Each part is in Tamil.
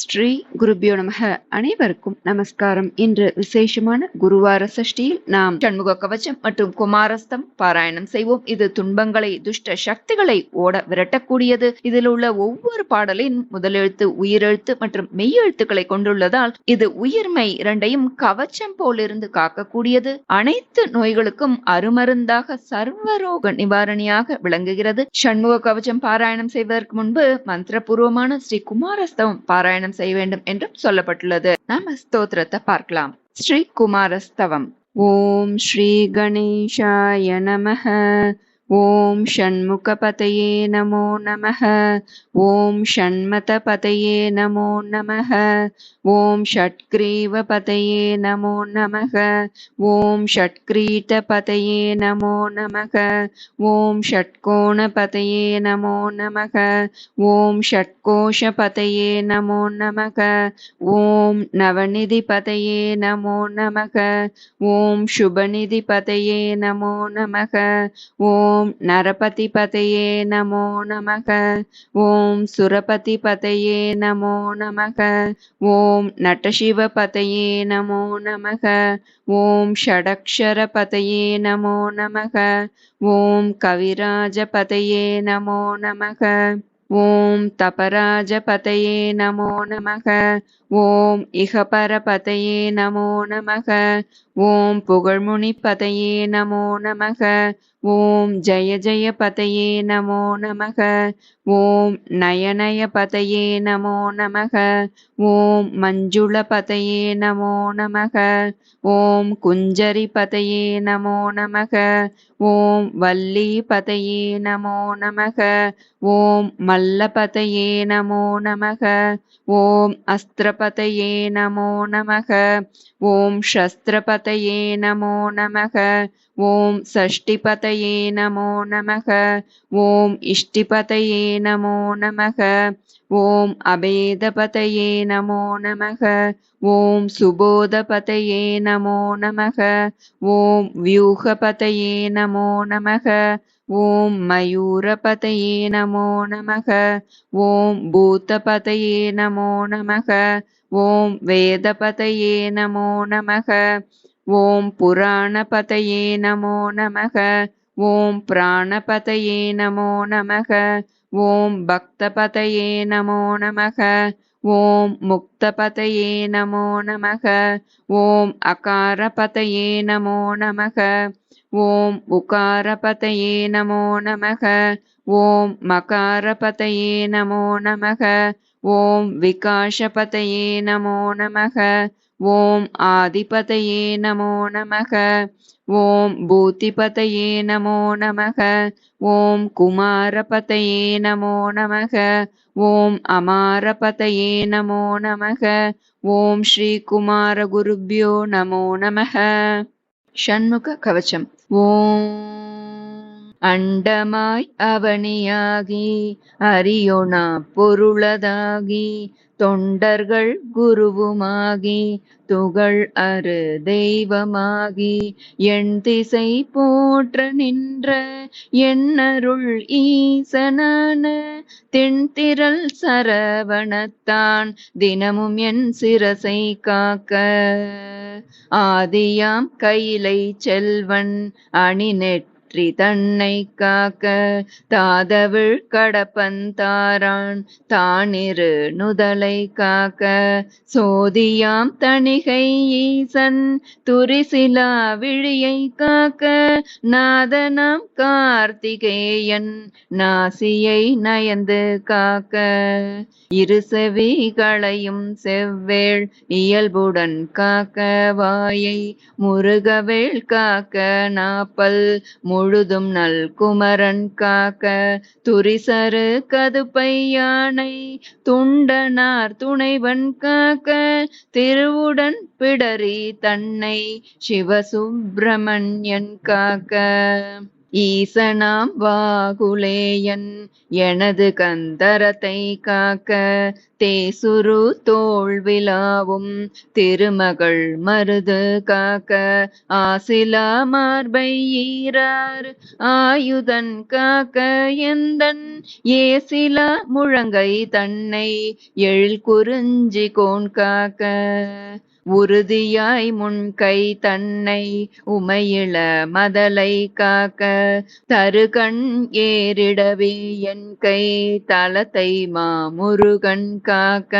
ஸ்ரீ குருபியோ நமக. அனைவருக்கும் நமஸ்காரம். இன்று விசேஷமான குருவார சஷ்டியில் நாம் சண்முக கவச்சம் மற்றும் குமாரஸ்தம் பாராயணம் செய்வோம். இது துன்பங்களை துஷ்ட சக்திகளை ஓட விரட்டக்கூடியது. இதில் உள்ள ஒவ்வொரு பாடலின் முதலெழுத்து உயிரெழுத்து மற்றும் மெய்யெழுத்துக்களை கொண்டுள்ளதால் இது உயிர்மை இரண்டையும் கவச்சம் போலிருந்து காக்கக்கூடியது. அனைத்து நோய்களுக்கும் அருமருந்தாக சர்வரோக நிவாரணியாக விளங்குகிறது. சண்முக கவச்சம் பாராயணம் செய்வதற்கு முன்பு மந்திரபூர்வமான ஸ்ரீ குமாரஸ்தம் பாராயணம் செய்ய வேண்டும் என்றும் சொல்லப்பட்டுள்ளது. நாம ஸ்தோத்திரத்தை பார்க்கலாம். ஸ்ரீ குமாரஸ்தவம். ஓம் ஸ்ரீ கணேஷாய நமக ஓம் ஷண்முகபதயே நமோ நமக ஓம் ஷண்மதபதயே நமோ நமக ஓம் ஷட்கிரீவபதயே நமோ நமக ஓம் ஷட்கிரீட்டபதயே நமோ நமக ஓம் ஷட்கோணபதயே நமோ நமக ஓம் ஷட்கோஷபதயே நமோ நமக ஓம் நவநிதிபதயே நமோ நமக ஓம் சுபநிதிபதயே நமோ நமக ஓம் நரபதிபதயே நமோ நமக. ஓம் சுரபதிபதயே நமோ நமக. ஓம் நட்டசிவபதயே நமோ நமக. ஓம் ஷடக்ஷரபதயே நமோ நமக. ஓம் கவிராஜபதயே நமோ நமக. ஓம் தபராஜபதயே நமோ நமக. ஓம் இகபரபதயே நமோ நமக. ஓம் புகழ்முனிபதயே நமோ நமக. ஓம் ஜய ஜய பதையே நமோ நமக. ஓம் நயநய பதையே நமோ நமக. ஓம் மஞ்சுள பதையே நமோ நமக. ஓம் குஞ்சரி பதையே நமோ நமக. ஓம் வள்ளி பதையே நமோ நமக. ஓம் மல்லபதயே நமோ நமக. ஓம் அஸ்திரபதையே நமோ நமக. ஓம் சஸ்திரபதையே நமோ நமக. ஓம் சஷ்டிபதயே நமோ நமக. ஓம் இஷ்டிபதயே நமோ நமக. ஓம் அபேதபதயே நமோ நமக. ஓம் சுபோதபதயே நமோ நமக. ஓம் வியூகபதயே நமோ நமக. ஓம் மயூரபதயே நமோ நமக. ஓம் பூதபதயே நமோ நமக. ஓம் வேதபதயே நமோ நமக. ஓம் புராணபதயே நமோ நமக. ஓம் பிராணபதயே நமோ நமக ஓம் பக்தபதயே நமோ நமக ஓம் முக்தபதயே நமோ நமக ஓம் அகாரபதயே நமோ நமக ஓம் உகாரபதயே நமோ நமக ஓம் மகாரபதயே நமோ நமக ஓம் விகாஷபதயே நமோ நமக ஓம் ஆதிபதயே நமோ நமக. ஓம் பூதிபதயே நமோ நமக. ஓம் குமாரபதயே நமோ நமக. ஓம் அமாரபதயே நமோ நமக. ஓம் ஸ்ரீ குமார குருபியோ நமோ நமக. ஷண்முக கவச்சம். ஓம் அண்டமாய் அவனியாகி அரியோனா பொருளதாகி தொண்டர்கள் குருவுமாகி துகள் அரு தெய்வமாகி எண் திசை போற்ற நின்ற எண்ணருள் ஈசனான தென்திரள் சரவணத்தான் தினமும் என் சிரசை காக்க. ஆதியாம் கையிலை செல்வன் அணிநெட் வெற்றி தன்னை காக்க தாதவிழ் கடப்பந்தாரான் தானிரு நுதலை காக்க சோதியாம் தணிகை ஈசன் துரிசிலா விழியை காக்க நாதனாம் கார்த்திகேயன் நாசியை நயந்து காக்க. இருசவிகளையும் செவ்வேள் இயல்புடன் காக்க வாயை முருகவேள் காக்க நாப்பல் முழுதும் நல் குமரன் காக்க துரிசரு கதுப்பை யானை துண்டனார் துணைவன் காக்க திருவுடன் பிடரி தன்னை சிவசுப்பிரமணியன் காக்க. ஈசனாம் வாகுலேயன் எனது கந்தரத்தை காக்க தேசுரு தோல்விழாவும் திருமகள் மருது காக்க ஆசிலா மார்பை ஈரார் ஆயுதன் காக்க எந்தன் ஏசிலா முழங்கை தன்னை எழில் குறிஞ்சி கோன் காக்க. உறுதியாய் முன்கை தன்னை உமையிள மதலை காக்க தருகண் ஏறிடவே என் கை தலத்தை மாமுருகன் காக்க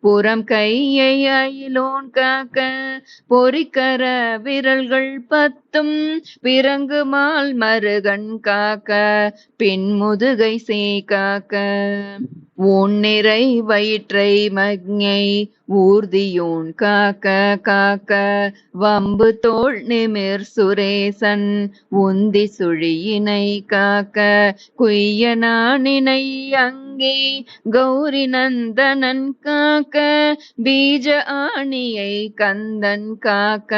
புறம் கையை அயிலோன் காக்க பொறிக்கர விரல்கள் பத்தும் பிறங்குமால் மருகன் காக்க பின்முதுகை சே காக்க உன்னிறை வயிற்றை மக்ஞை ஊர்தியோன் காக்க காக்க. வம்பு தோல் நிமிர் சுரேசன் உந்தி சுழியினை காக்க. குய்யனானினை அங்க கௌரி நந்தனன் காக்க பீஜ ஆணியை கந்தன் காக்க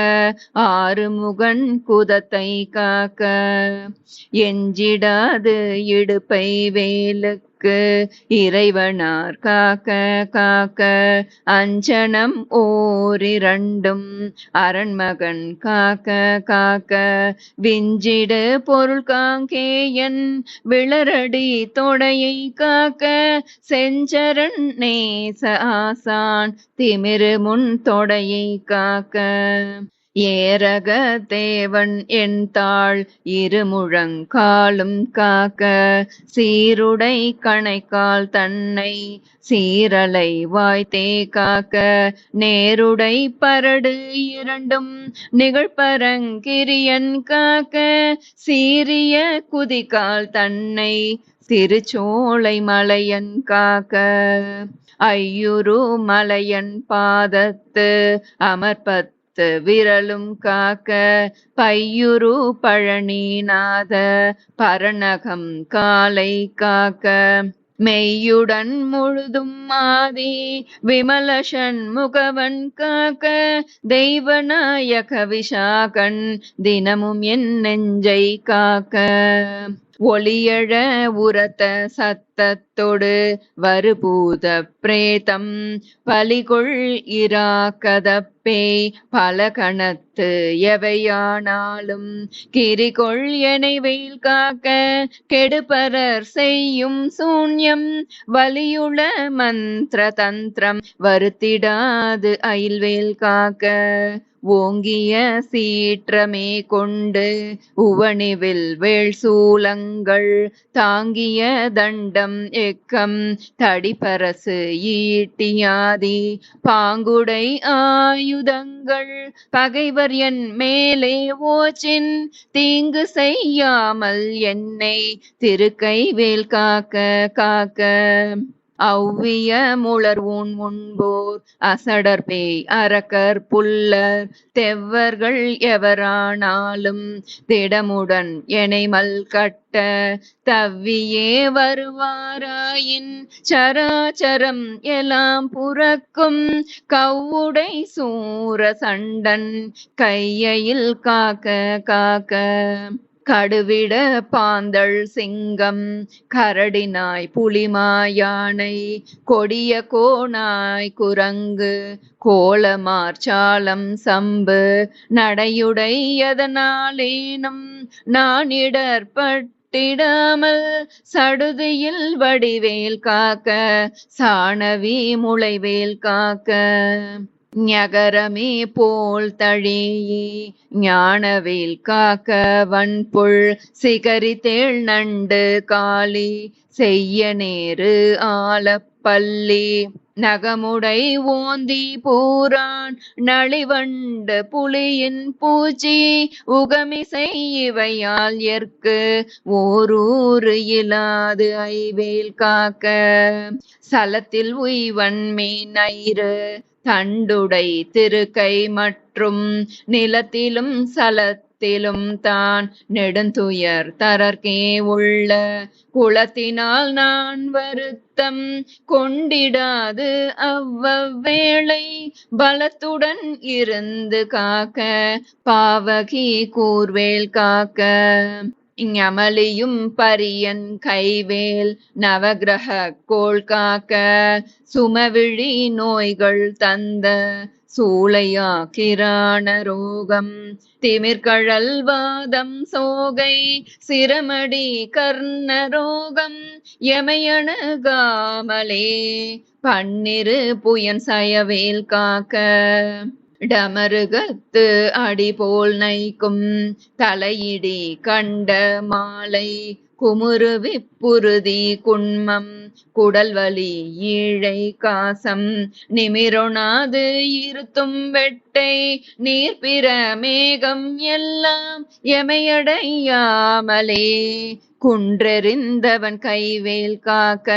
ஆறுமுகன் குதத்தை காக்க. எஞ்சிடாது இடுப்பை வேலுக்கு காக்கு இறைவனார் காக்க காக்க. அஞ்சனம் ஓரிரண்டும் அரண்மகன் காக்க காக்க. விஞ்சிடு பொருள் காங்கேயன் விளரடி தொடையை காக்க. செஞ்சரன் நேச ஆசான் திமிரு முன் தொடையை காக்க. ஏரக தேவன் என் தாள் இருமுழங்காலும் காக்க சீருடை கணைக்கால் தன்னை சீரலை வாய்த்தே காக்க. நேருடை பரடு இரண்டும் நிகழ்பரங்கிரியன் காக்க சீரிய குதிக்கால் தன்னை திருச்சோலை மலையன் காக்க. ஐயுரு மலையன் பாதத்து அமர்பத் பத்து விரலும் காக்க பையுரு பழனிநாத பரணகம் காலை காக்க. மெய்யுடன் முழுதும் மாதி விமலஷன் முகவன் காக்க. தெய்வநாயக விஷாகன் தினமும் என் நெஞ்சை காக்க. ஒளியழ உரத்த சத்தத்தொடு வருபூத பிரேதம். பலிகொள் இராக்கதப்பே பல கணத்து எவையானாலும். கிரிகொள் எனை வெயில் காக்க கெடுபரர் செய்யும் சூன்யம். வலியுள மந்திர தந்திரம் வருத்திடாது அயில்வேல் காக்க. ஓங்கிய சீற்றமே கொண்டு உவணிவில் வேள் சூலங்கள் தாங்கிய தண்டம் எக்கம் தடிப்பரசு ஈட்டியாதி பாங்குடை ஆயுதங்கள் பகைவர் என் மேலே ஓச்சின் தீங்கு செய்யாமல் என்னை திருக்கை வேல் காக்க காக்க. அவ்விய முளர் ஊன் முன்போர் அசடர் பேய் அரக்கர் புல்லர் தெவ்வர்கள் எவரானாலும் திடமுடன் எனைமல் கட்ட தவ்வியே வருவாராயின் சராச்சரம் எல்லாம் புறக்கும் கவ்வுடை சூர சண்டன் கையையில் காக்க காக்க. கடுவிட பாந்தள் சிங்கம் கரடினாய் புலிமாயானை கொடிய கோணாய் குரங்கு கோலமார்ச்சாலம் சம்பு நடையுடையதனாலேனும் நான் இடர்பட்டிடாமல் சடுதியில் வடிவேல் காக்க சாணவி முளைவேல் காக்க. ஞகரமே போல் தழியே ஞானவேல் காக்க வன்புள் சிகரித்தேள் நண்டு காளி செய்ய நேரு ஆலப்பள்ளி. நகமுடை ஓந்தி பூரான் நளிவண்டு புலியின் பூச்சி உகமிசை இவையால் எற்கு ஓரூறு இலாது ஐவேல் காக்க. சலத்தில் உய்வன் மீனயிறு தண்டுடை திருக்கை மற்றும் நிலத்திலும் குலத்திலும் தான் நெடுந்துயர் தரர்க்கே உள்ள. குலத்தினால் நான் வருத்தம் கொண்டிடாது அவ்வவேளை. பலத்துடன் இருந்து காக்க பாவகி கூர்வேல் காக்க. ஞமலியும் பரியன் கைவேல் நவகிரக கோள் காக்க. சுமவிழி நோய்கள் தந்த சூளையா கிராண ரோகம் திமிர்கழல் வாதம் சோகை சிரமடி கர்ண ரோகம் எமையணுகாமலே பன்னிரு புயன் சயவேல் காக்க. டமருகத்து அடிபோல் நைக்கும் தலையிடி கண்ட மாலை குமுறு விப்புறுதி குன்மம் குடல்வலி ஈழை காசம் நிமிரொணாது இருத்தும் வெட்டை நீர்பிற மேகம் எல்லாம் எமையடையாமலே. குன்றெறிந்தவன் கைவேல் காக்க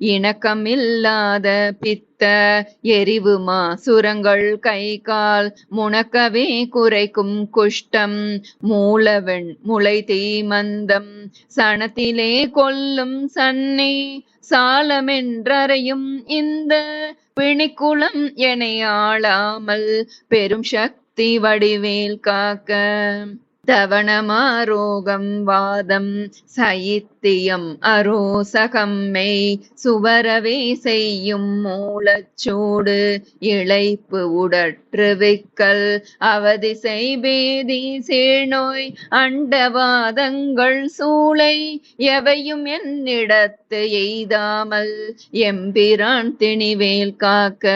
இணக்கமில்லாத பித்த எரிவுமா சுரங்கள் கை கால் முணக்கவே குறைக்கும் குஷ்டம் மூலவன் முளை தீமந்தம் சனத்திலே கொல்லும் சன்னே. சாலமென்றறையும் இந்த பிணிக்குளம் எனையாளாமல் பெரும் சக்தி வடிவேல் காக்க. தவணமாரோகம் வாதம் சைத்தியம் அரோசகம் மெய் சுவரவே செய்யும் மூலச்சூடு இழைப்பு உடற்று விக்கல் அவதிசை பேதி சீழ்நோய் அண்டவாதங்கள் சூளை எவையும் என்னிடத்து எய்தாமல் எம்பிரான் திணிவேல் காக்க.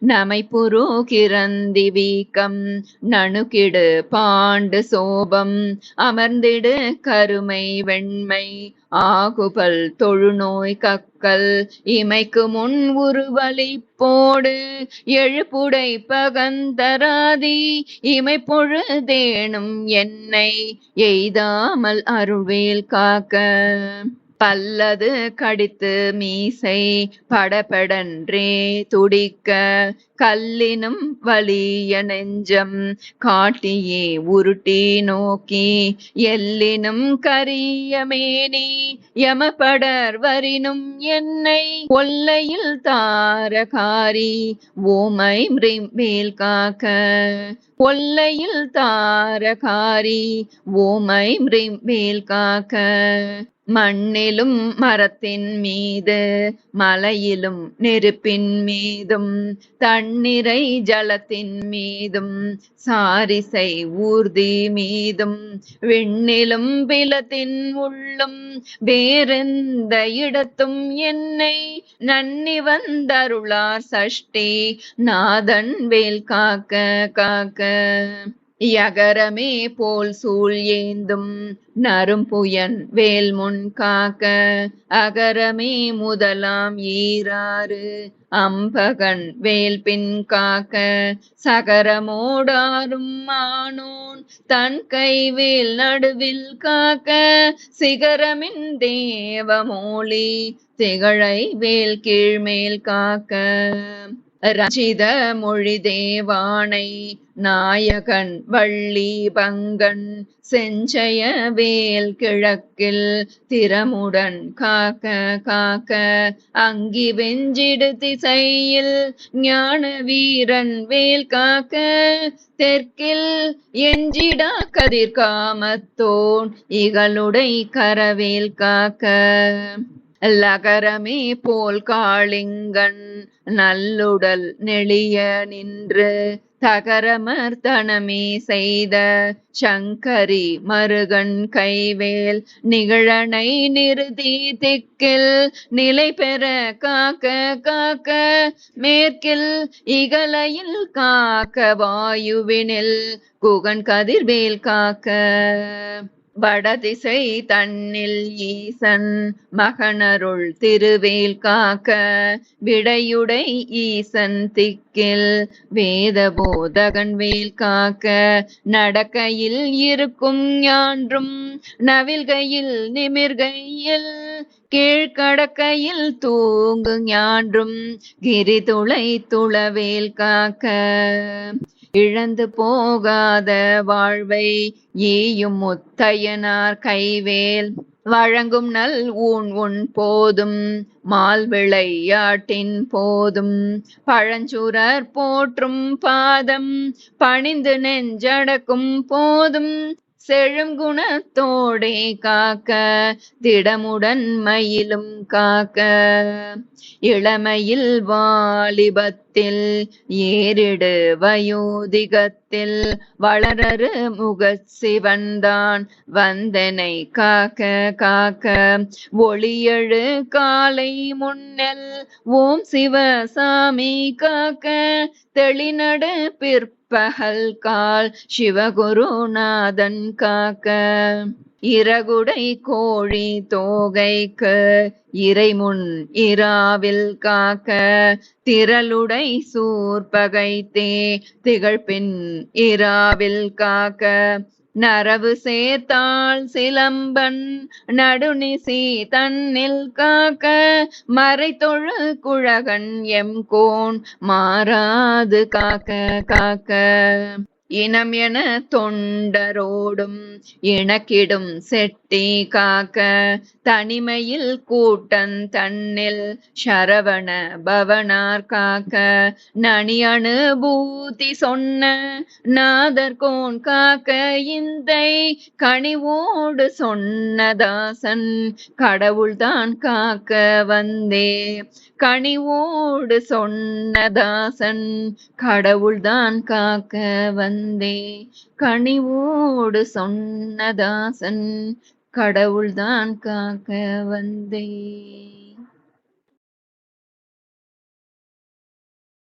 நமை புரோகிரந்தி வீக்கம் நணுகிடு பாண்டு சோபம் அமர்ந்திடு கருமை வெண்மை இமை ஆகுபல் தொழுநோய் கக்கல். இமைக்கு முன் உருவலி போடு எழுப்புடை பகந்தராதி. இமை பொழுதேனும் என்னை எய்தாமல் அருள்வேல் காக்க. பல்லது கடித்து மீசை படபடன்றே துடிக்க கல்லினும் வலிய நெஞ்சம் காட்டியே உருட்டி நோக்கி எல்லினும் கரிய மேனி யமபடர் வரினும் என்னை ஒல்லையில் தாரகாரி ஓமை மேல் காக்க ஒல்லையில் தாரகாரி ஓமை மேல் காக்க மண்ணிலும் மரத்தின் மீது மலையிலும் நெருப்பின் மீதும் தண்ணீரை ஜலத்தின் மீதும் சாரிசை ஊர்தி மீதும் விண்ணிலும் பிலத்தின் உள்ளும் வேறெந்த இடத்தும் என்னை நன்னி வந்தருளார் சஷ்டி நாதன் வேல் காக்க காக்க. யகரமே போல் சூழ் ஏந்தும் நரும்புயன் வேல் முன் காக்க அகரமே முதலாம் ஈராறு அம்பகன் வேல் பின் காக்க சகரமோடாரும் மானோன் தன் கைவேல் நடுவில் காக்க சிகரமின் தேவமோலி திகழை வேல் கீழ்மேல் காக்க. ரஞ்சித மொழி தேவானை நாயகன் வள்ளி பங்கன் செஞ்சய வேல் கிழக்கில் திறமுடன் காக்க காக்க அங்கி வெஞ்சிடு திசையில் ஞான வீரன் வேல் காக்க தெற்கில் எஞ்சிடா கதிர்காமத்தோன் இகளுடை கரவேல் காக்க. லகரமே போல் காளிங்கன் நல்லுடல் நெளிய நின்று தகரமர்த்தனமே செய்த சங்கரி மருகன் கைவேல் நிகழனை நிறுதி திக்கில் நிலை பெற காக்க காக்க மேற்கில் இகலையில் காக்க வாயுவினில் குகன் கதிர்வேல் காக்க. வடதிசை தன்னில் ஈசன் மகனருள் திருவேல் காக்க விடையுடை ஈசன் திக்கில் வேத போதகன் வேல் காக்க நடக்கையில் இருக்கும் ஞான்றும் நவில்கையில் நிமிர்கையில் கீழ்கடக்கையில் தூங்கு ஞான்றும் கிரிதுளை துளவேல் காக்க. இழந்து போகாத வாழ்வை ஈயும் முத்தையனார் கைவேல். வழங்கும் நல் ஊன் உன் போதும் மால் விளையாட்டின் போதும். பழஞ்சுரர் போற்றும் பாதம் பணிந்து நெஞ்சடக்கும் போதும். செழும் குணத்தோடே காக்க திடமுடன் மயிலும் காக்க. இளமையில் வாலிபத்தில் ஏறிடு வயோதிகத்தில். வளரரு முகச் சிவன்தான் வந்தனை காக்க காக்க. ஒளியழு காலை முன்னல் ஓம் சிவசாமி காக்க. தெளிநடு பிற்ப கால் சிவகுருநாதன் காக்க. இறகுடை கோழி தோகைக்கு இறைமுன் இராவில் காக்க. திரளுடை சூர்பகைத்தே திகழ்பின் இராவில் காக்க. நரவு சேர்த்தாள் சிலம்பன் நடுநிசி தன்னில் காக்க மறைத்தொழு குழகன் எம் கோன் மாறாது காக்க காக்க. இனம் என தொண்டரோடும் இணக்கிடும் செட்டி காக்க தனிமையில் கூட்டன் தன்னில் சரவண பவனார் காக்க. நனி அனுபூதி சொன்ன நாதர்கோன் காக்க இந்தை கனிவோடு சொன்னதாசன் கடவுள்தான் காக்க வந்தே. கனிவோடு சொன்னதாசன் கடவுள்தான் காக்க வந்தே கனிவோடு சொன்னதாசன் கடவுள்தான் காக்க வந்தே.